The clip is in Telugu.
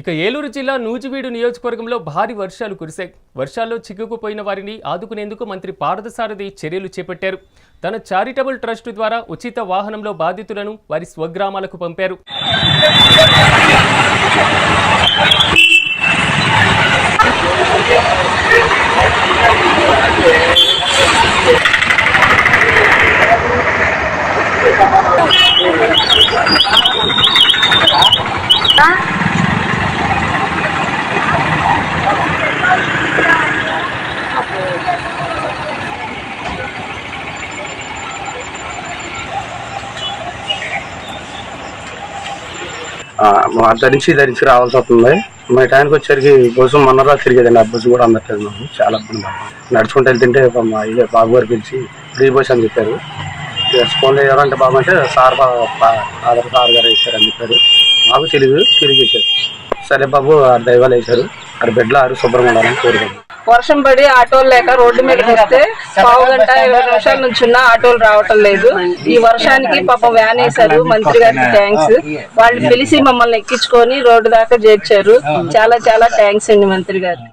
ఇక ఏలూరు జిల్లా నూజివీడు నియోజకవర్గంలో భారీ వర్షాలు కురిశాయి. వర్షాల్లో చిక్కుకుపోయిన వారిని ఆదుకునేందుకు మంత్రి పార్థసారథి చర్యలు చేపట్టారు. తన చారిటబుల్ ట్రస్ట్ ద్వారా ఉచిత వాహనంలో బాధితులను వారి స్వగ్రామాలకు పంపారు. ధరించి ధరించి రావాల్సి వస్తుంది. మరి టైంకి వచ్చేసరికి బస్సు మొన్నరా తిరిగేదండి. ఆ బస్సు కూడా అందట్లేదు మాకు. చాలా ఇబ్బంది నడుచుకుంటూ వెళ్తుంటే మా ఇదే బాబు గారు పిలిచి ఫ్రీ బస్ అని చెప్పారు. ఫోన్ ఎవరంటే బాబు అంటే సార్ ఆధార్ సార్ గారు వేశారు అని చెప్పారు. మాకు తెలియదు తిరిగి వేశారు సరే బాబు ఆ దైవాలు వేశారు. అది బెడ్లో ఆరు శుభ్రంగా ఉండాలని కోరుకుంటున్నాం. వర్షం పడి ఆటోలు లేక రోడ్డు మీదకి వస్తే పావు గంట ఇరవై నిమిషాల నుంచి ఉన్న ఆటోలు రావటం లేదు. ఈ వర్షానికి పాపం వ్యాన్ వేశారు మంత్రి గారికి థ్యాంక్స్ వాళ్ళు పిలిచి మమ్మల్ని ఎక్కించుకొని రోడ్డు దాకా చేర్చారు. చాలా చాలా థ్యాంక్స్ అండి మంత్రి గారు.